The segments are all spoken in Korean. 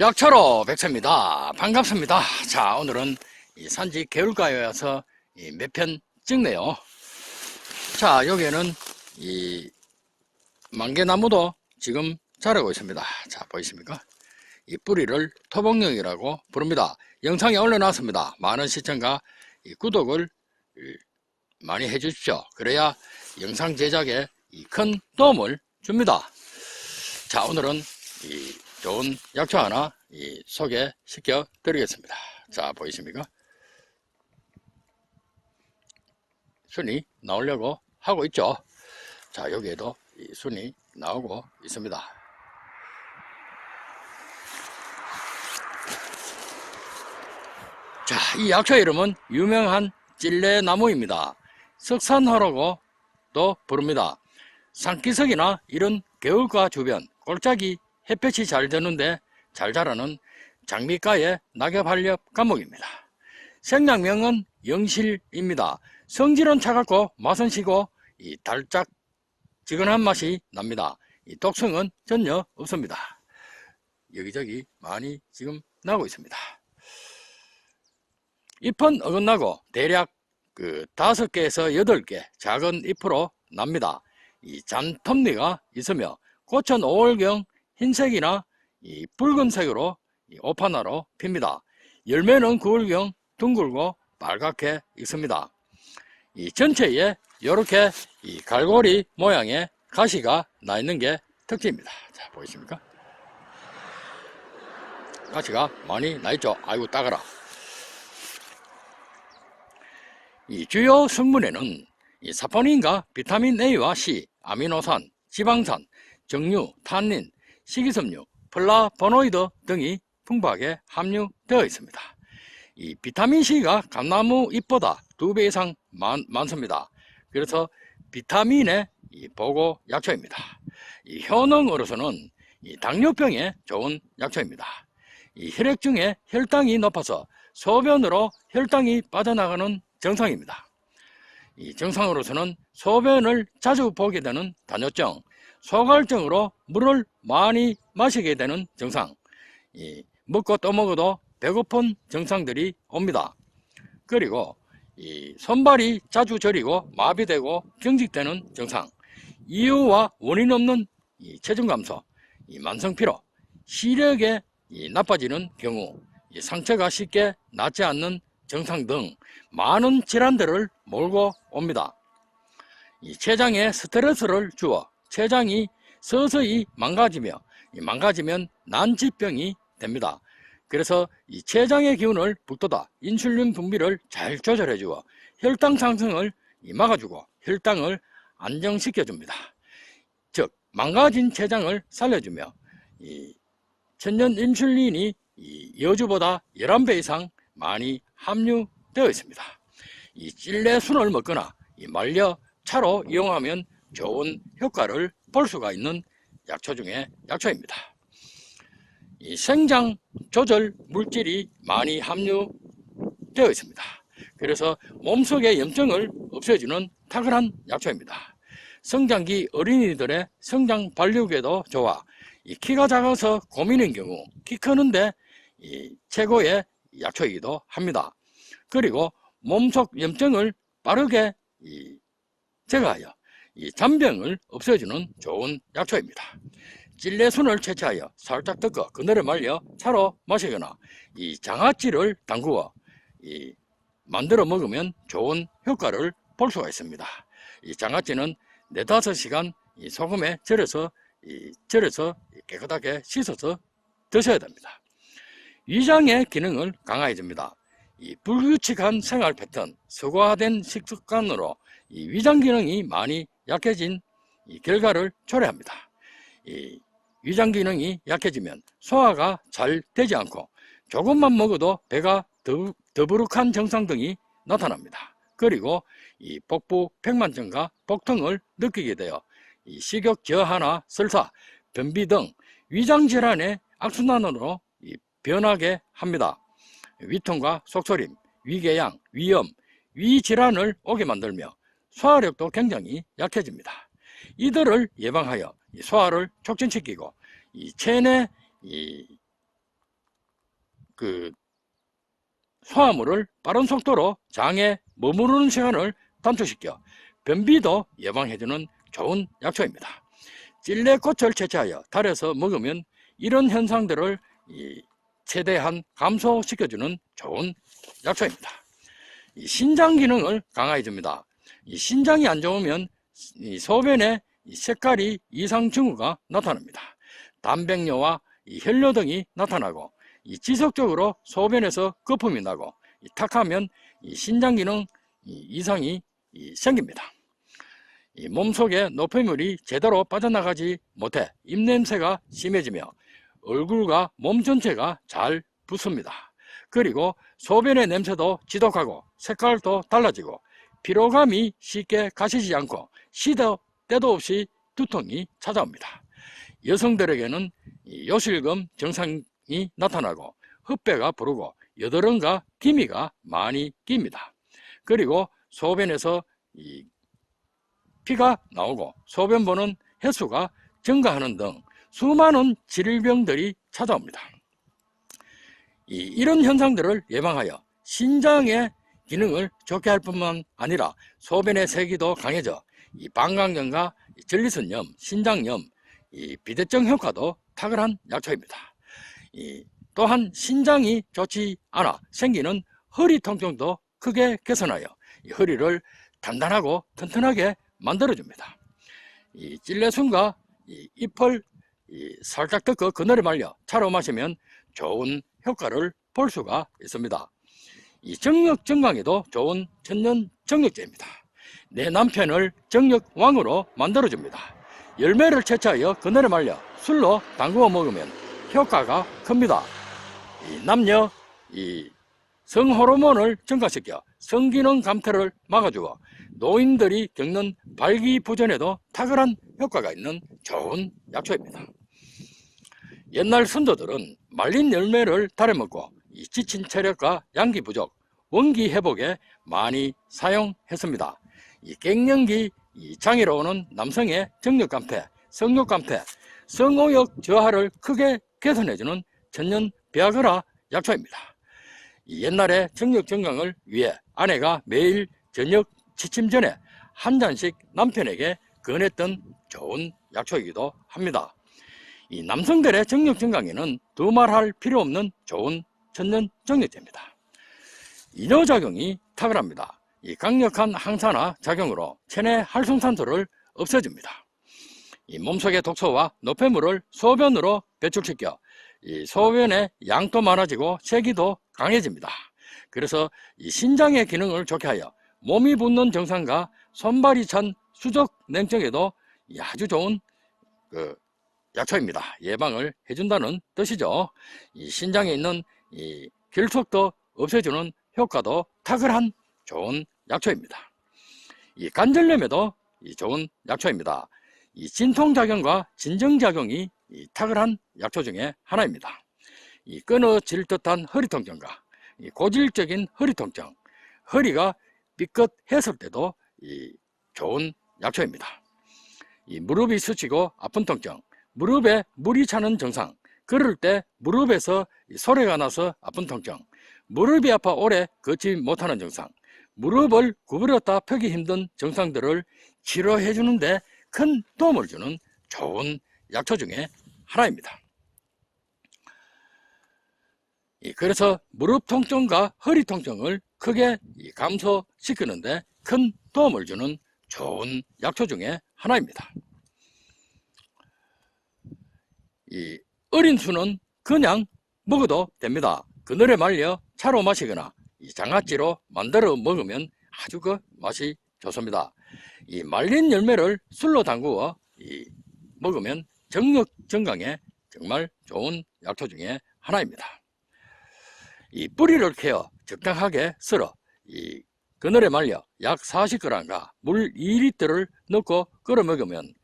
약초로 백세입니다. 반갑습니다. 자, 오늘은 이 산지 개울가에 와서 몇 편 찍네요. 자, 여기에는 이 만개나무도 지금 자라고 있습니다. 자, 보이십니까? 이 뿌리를 토복령이라고 부릅니다. 영상에 올려놨습니다. 많은 시청과 이 구독을 이 많이 해주십시오. 그래야 영상 제작에 이큰 도움을 줍니다. 자, 오늘은 이 좋은 약초 하나 이 소개 시켜 드리겠습니다. 자, 보이십니까? 순이 나오려고 하고 있죠. 자, 여기에도 이 순이 나오고 있습니다. 자, 이 약초 이름은 유명한 찔레나무입니다. 석산화라고도 부릅니다. 산기슭이나 이런 개울가 주변 골짜기 햇볕이 잘 드는데 잘 자라는 장미가의 낙엽한렵 과목입니다. 생략명은 영실입니다. 성질은 차갑고 맛은 시고 이 달짝 지근한 맛이 납니다. 이 독성은 전혀 없습니다. 여기저기 많이 지금 나고 있습니다. 잎은 어긋나고 대략 그 다섯 개에서 여덟 개 작은 잎으로 납니다. 이 잔톱니가 있으며 꽃은 5월경 흰색이나 이 붉은색으로 이 오파나로 핍니다. 열매는 9월경 둥글고 빨갛게 익습니다. 이 전체에 이렇게 이 갈고리 모양의 가시가 나 있는 게 특징입니다. 자, 보이십니까? 가시가 많이 나 있죠. 아이고, 따가라. 이 주요 성분에는 이 사포닌과 비타민 A와 C, 아미노산, 지방산, 정류, 탄닌, 식이섬유, 플라보노이드 등이 풍부하게 함유되어 있습니다. 이 비타민 C가 감나무 잎보다 두 배 이상 많, 많습니다. 그래서 비타민의 이 보고 약초입니다. 이 효능으로서는 이 당뇨병에 좋은 약초입니다. 이 혈액 중에 혈당이 높아서 소변으로 혈당이 빠져나가는 정상입니다. 이 정상으로서는 소변을 자주 보게 되는 단뇨증, 소갈증으로 물을 많이 마시게 되는 정상, 이 먹고 또 먹어도 배고픈 정상들이 옵니다. 그리고 이 손발이 자주 저리고 마비되고 경직되는 정상, 이유와 원인 없는 이 체중 감소, 이 만성 피로, 시력에 이 나빠지는 경우, 이 상처가 쉽게 낫지 않는 정상 등 많은 질환들을 몰고 옵니다. 이 췌장에 스트레스를 주어 췌장이 서서히 망가지며 이 망가지면 난치병이 됩니다. 그래서 이 췌장의 기운을 북돋아 인슐린 분비를 잘 조절해 주어 혈당 상승을 이 막아주고 혈당을 안정시켜 줍니다. 즉 망가진 췌장을 살려주며 이 천연 인슐린이 이 여주보다 11배 이상 많이 함유되어 있습니다. 이 찔레순을 먹거나 이 말려 차로 이용하면 좋은 효과를 볼 수가 있는 약초 중에 약초입니다. 이 생장 조절 물질이 많이 함유되어 있습니다. 그래서 몸속의 염증을 없애주는 탁월한 약초입니다. 성장기 어린이들의 성장 발육에도 좋아 이 키가 작아서 고민인 경우 키 크는데 이 최고의 약초이기도 합니다. 그리고 몸속 염증을 빠르게 이 제거하여 이 잔병을 없애주는 좋은 약초입니다. 찔레순을 채취하여 살짝 뜯어 그늘에 말려 차로 마시거나 이 장아찌를 담그어 이 만들어 먹으면 좋은 효과를 볼 수가 있습니다. 이 장아찌는 네다섯 시간 이 소금에 절여서 이 절여서 깨끗하게 씻어서 드셔야 됩니다. 위장의 기능을 강화해 줍니다. 이 불규칙한 생활 패턴, 서구화된 식습관으로 이 위장 기능이 많이 약해진 이 결과를 초래합니다. 이 위장 기능이 약해지면 소화가 잘 되지 않고 조금만 먹어도 배가 더, 더부룩한 증상 등이 나타납니다. 그리고 이 복부 백만증과 복통을 느끼게 되어 이 식욕 저하나 설사, 변비 등 위장 질환의 악순환으로 이 변하게 합니다. 위통과 속초림, 위궤양, 위염, 위질환을 오게 만들며 소화력도 굉장히 약해집니다. 이들을 예방하여 이 소화를 촉진시키고 이 체내 이 그 소화물을 빠른 속도로 장에 머무르는 시간을 단축시켜 변비도 예방해주는 좋은 약초입니다. 찔레꽃을 채취하여 달여서 먹으면 이런 현상들을 이 최대한 감소시켜주는 좋은 약초입니다. 이 신장 기능을 강화해 줍니다. 이 신장이 안 좋으면 이 소변에 이 색깔이 이상 증후가 나타납니다. 단백뇨와 이 혈뇨 등이 나타나고 이 지속적으로 소변에서 거품이 나고 이 탁하면 이 신장 기능 이 이상이 이 생깁니다. 이 몸속에 노폐물이 제대로 빠져나가지 못해 입냄새가 심해지며 얼굴과 몸 전체가 잘 붓습니다. 그리고 소변의 냄새도 지독하고 색깔도 달라지고 피로감이 쉽게 가시지 않고 시도 때도 없이 두통이 찾아옵니다. 여성들에게는 이 요실금 증상이 나타나고 흡배가 부르고 여드름과 기미가 많이 깁니다. 그리고 소변에서 이 피가 나오고 소변 보는 횟수가 증가하는 등 수많은 질병들이 찾아옵니다. 이, 이런 현상들을 예방하여 신장의 기능을 좋게 할 뿐만 아니라 소변의 세기도 강해져 이 방광염과 이 전리선염, 신장염, 이 비대증 효과도 탁월한 약초입니다. 이 또한 신장이 좋지 않아 생기는 허리 통증도 크게 개선하여 이 허리를 단단하고 튼튼하게 만들어줍니다. 이 찔레순과 이 잎을 이 살짝 뜯고 그늘에 말려 차로 마시면 좋은 효과를 볼 수가 있습니다. 이 정력 증강에도 좋은 천년 정력제입니다. 내 남편을 정력왕으로 만들어줍니다. 열매를 채취하여 그늘에 말려 술로 담그어 먹으면 효과가 큽니다. 이 남녀 이 성호르몬을 증가시켜 성기능 감퇴를 막아주고 노인들이 겪는 발기부전에도 탁월한 효과가 있는 좋은 약초입니다. 옛날 선조들은 말린 열매를 달여 먹고 이 지친 체력과 양기 부족, 원기 회복에 많이 사용했습니다. 이 갱년기 이 장애로 오는 남성의 정력 감퇴, 성욕 감퇴, 성호역 저하를 크게 개선해주는 천년 비아그라 약초입니다. 이 옛날에 정력 건강을 위해 아내가 매일 저녁 취침 전에 한 잔씩 남편에게 권했던 좋은 약초이기도 합니다. 이 남성들의 정력 증강에는 두말할 필요 없는 좋은 천년 정력제입니다. 이뇨작용이 탁월합니다. 이 강력한 항산화 작용으로 체내 활성산소를 없애줍니다. 이 몸속의 독소와 노폐물을 소변으로 배출시켜 이 소변의 양도 많아지고 세기도 강해집니다. 그래서 이 신장의 기능을 좋게 하여 몸이 붓는 증상과 손발이 찬 수족 냉증에도 이 아주 좋은 그 약초입니다. 예방을 해준다는 뜻이죠. 이 신장에 있는 이 결석도 없애주는 효과도 탁월한 좋은 약초입니다. 이 관절염에도 이 좋은 약초입니다. 이 진통작용과 진정작용이 이 탁월한 약초 중에 하나입니다. 이 끊어질 듯한 허리 통증과 이 고질적인 허리 통증, 허리가 삐끗했을 때도 이 좋은 약초입니다. 이 무릎이 스치고 아픈 통증, 무릎에 물이 차는 증상, 걸을 때 무릎에서 이 소리가 나서 아픈 통증, 무릎이 아파 오래 걷지 못하는 증상, 무릎을 구부렸다 펴기 힘든 증상들을 치료해 주는데 큰 도움을 주는 좋은 약초 중에 하나입니다. 이, 그래서 무릎 통증과 허리 통증을 크게 이 감소시키는데 큰 도움을 주는 좋은 약초 중에 하나입니다. 이 어린 수는 그냥 먹어도 됩니다. 그늘에 말려 차로 마시거나 이 장아찌로 만들어 먹으면 아주 그 맛이 좋습니다. 이 말린 열매를 술로 담그어 이 먹으면 정력 증강에 정말 좋은 약초 중에 하나입니다. 이 뿌리를 캐어 적당하게 썰어 이 그늘에 말려 약 40g과 물 2리터를 넣고 끓여 먹으면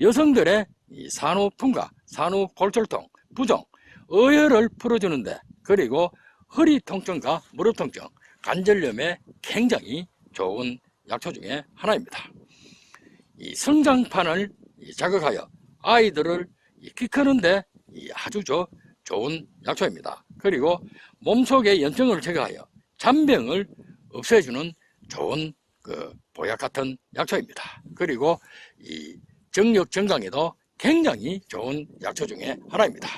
여성들의 이 산후풍과 산후골절통, 부종, 어혈을 풀어주는데 그리고 허리 통증과 무릎 통증, 관절염에 굉장히 좋은 약초 중에 하나입니다. 이 성장판을 이 자극하여 아이들을 이키 크는데 이 아주 저 좋은 약초입니다. 그리고 몸속의 염증을 제거하여 잔병을 없애주는 좋은 그 보약 같은 약초입니다. 그리고 이 정력 정강에도 굉장히 좋은 약초 중에 하나입니다.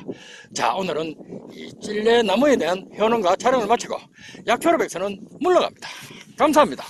자, 오늘은 이 찔레나무에 대한 효능과 촬영을 마치고 약초로 백서는 물러갑니다. 감사합니다.